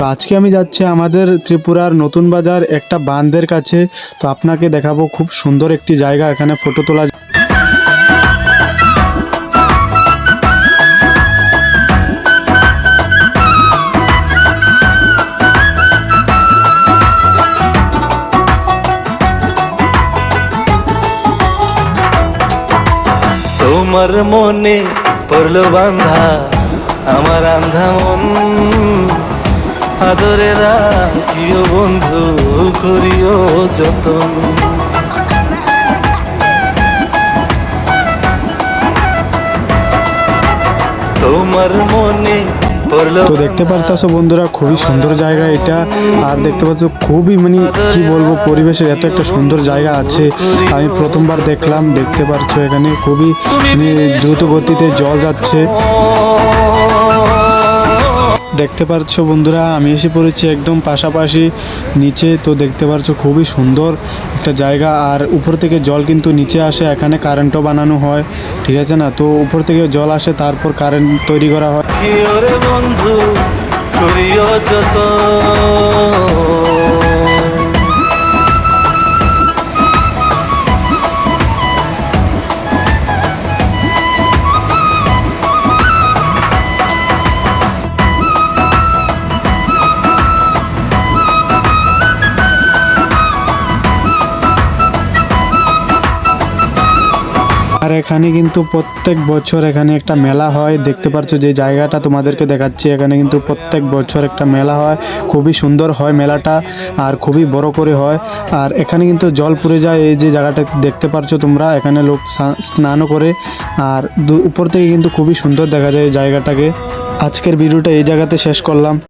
তো আজকে আমি যাচ্ছি আমাদের ত্রিপুরার নতুন বাজার একটা বাঁধের কাছে। তো আপনাকে দেখাবো খুব সুন্দর একটি জায়গা, এখানে ফটো তোলা তোমার মনে পড়ল বান্ধা আমার আন্ধা মন। আদরে রাখিও বন্ধু, করিও যতন। তোমার মনে তো দেখতে পারতাছো বন্ধুরা, খুবই সুন্দর জায়গা এটা। আর দেখতে পাচ্ছ, খুবই মানে কি বলব, পরিবেশের এত একটা সুন্দর জায়গা আছে। আমি প্রথমবার দেখলাম, দেখতে পারছ এখানে, খুবই মানে দ্রুত গতিতে জল যাচ্ছে। দেখতে পাচ্ছ বন্ধুরা, আমি এসে পড়েছি একদম পাশাপাশি। নিচে তো দেখতে পাচ্ছ খুবই সুন্দর একটা জায়গা, আর উপর থেকে জল কিন্তু নিচে আসে, এখানে কারেন্টও বানানো হয়, ঠিক আছে না? তো উপর থেকে জল আসে, তারপর কারেন্ট তৈরি করা হয়। বন্ধু আর এখানে কিন্তু প্রত্যেক বছর এখানে একটা মেলা হয়। দেখতে পাচ্ছ যে জায়গাটা তোমাদেরকে দেখাচ্ছি, এখানে কিন্তু প্রত্যেক বছর একটা মেলা হয়। খুবই সুন্দর হয় মেলাটা আর খুবই বড় করে হয়। আর এখানে কিন্তু জল পুড়ে যায়, এই যে জায়গাটা দেখতে পারছ তোমরা, এখানে লোক স্নানও করে। আর উপর থেকে কিন্তু খুবই সুন্দর দেখা যায় এই জায়গাটাকে। আজকের ভিডিওটা এই জায়গাতে শেষ করলাম।